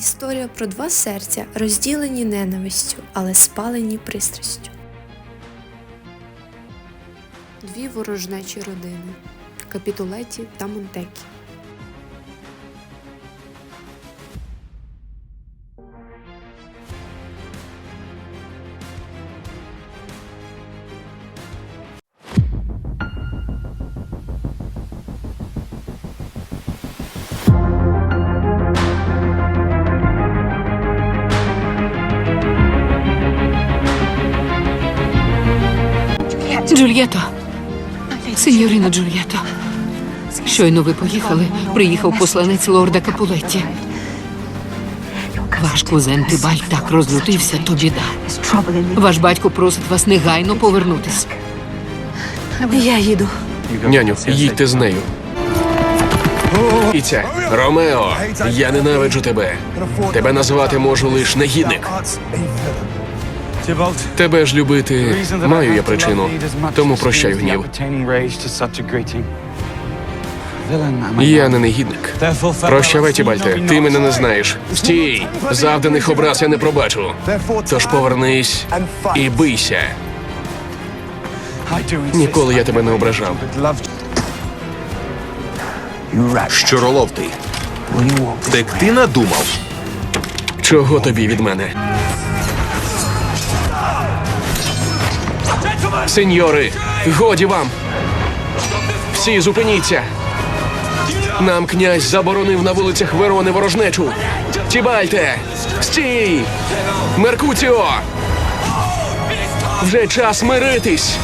Історія про два серця, розділені ненавистю, але спалені пристрастю. Дві ворожнечі родини Капітулеті та Монтекі. Джульєто. Сеньоріна Джульєто. Щойно ви поїхали, приїхав посланець лорда Капулетті. Ваш кузен Тибаль так розлютився, то біда. Ваш батько просить вас негайно повернутись. Я їду. Няню, їдьте з нею. І Ромео, я ненавиджу тебе. Тебе назвати можу лиш негідник. Тебе ж любити маю я причину, тому прощаю гнів. Я не негідник. Прощавай, Тібальте, ти мене не знаєш. Стій! Завданих образ я не пробачу. Тож повернись і бийся. Ніколи я тебе не ображав. Щороловтий. Втекти надумав. Чого тобі від мене? Сеньори, годі вам! Всі зупиніться! Нам князь заборонив на вулицях Верони ворожнечу. Тібальте! Стій! Меркуціо! Вже час миритись!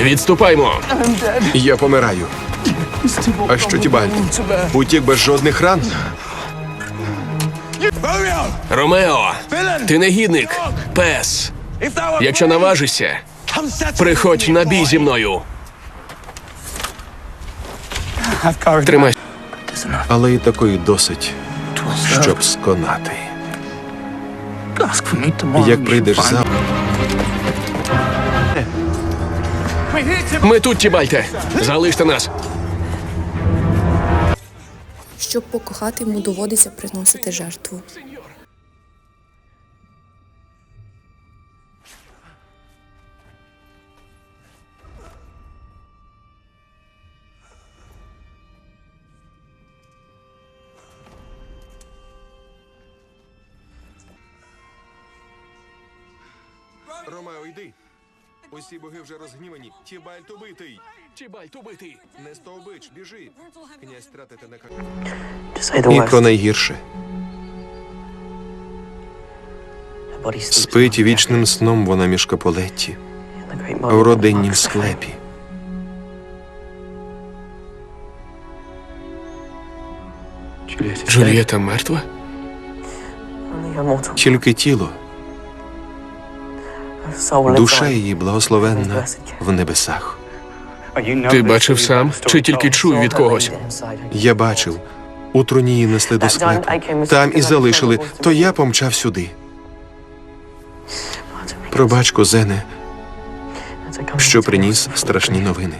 Відступаймо! Я помираю. А що Тібальт? Утік без жодних ран? Ромео! Ти негідник! Пес! Якщо наважишся, приходь на бій зі мною! Тримай. Але і такої досить, щоб сконати. Як прийдеш завтра, Ми тут, Тібальте! Залиште нас! Щоб покохати йому доводиться приносити жертву. Ромео, йди. Усі боги вже розгнівані. Тібальт убитий. Тібальт убитий! Не стовбич, біжи. Князь тратити на І про найгірше. Спить вічним сном вона між Каполетті, в родиннім склепі. Juliet. Джульєта мертва? Тільки тіло, душа її благословенна в небесах. Ти бачив сам чи тільки чув від когось? Я бачив, у труні її несли до склепу. Там і залишили, то я помчав сюди. Пробач, козене, що приніс страшні новини.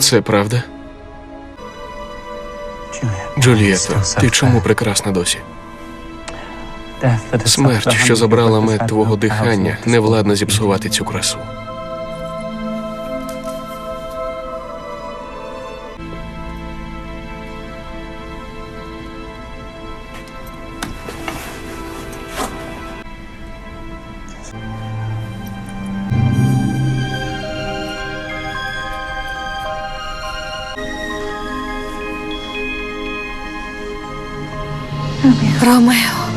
Це правда? Джульєто, ти чому прекрасна досі? Смерть, що забрала мед твого дихання, не владна зіпсувати цю красу. Ромео.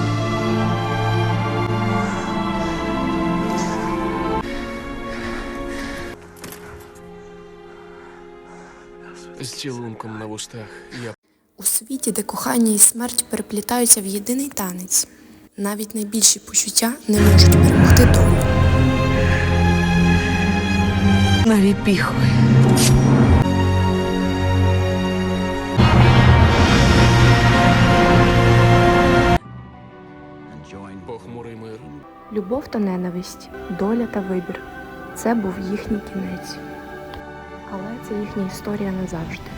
З цілунком на вустах я У світі, де кохання і смерть переплітаються в єдиний танець, навіть найбільші почуття не можуть перемогти долю. Наліпіхуй. Любов та ненависть, доля та вибір це був їхній кінець. Але це їхня історія назавжди.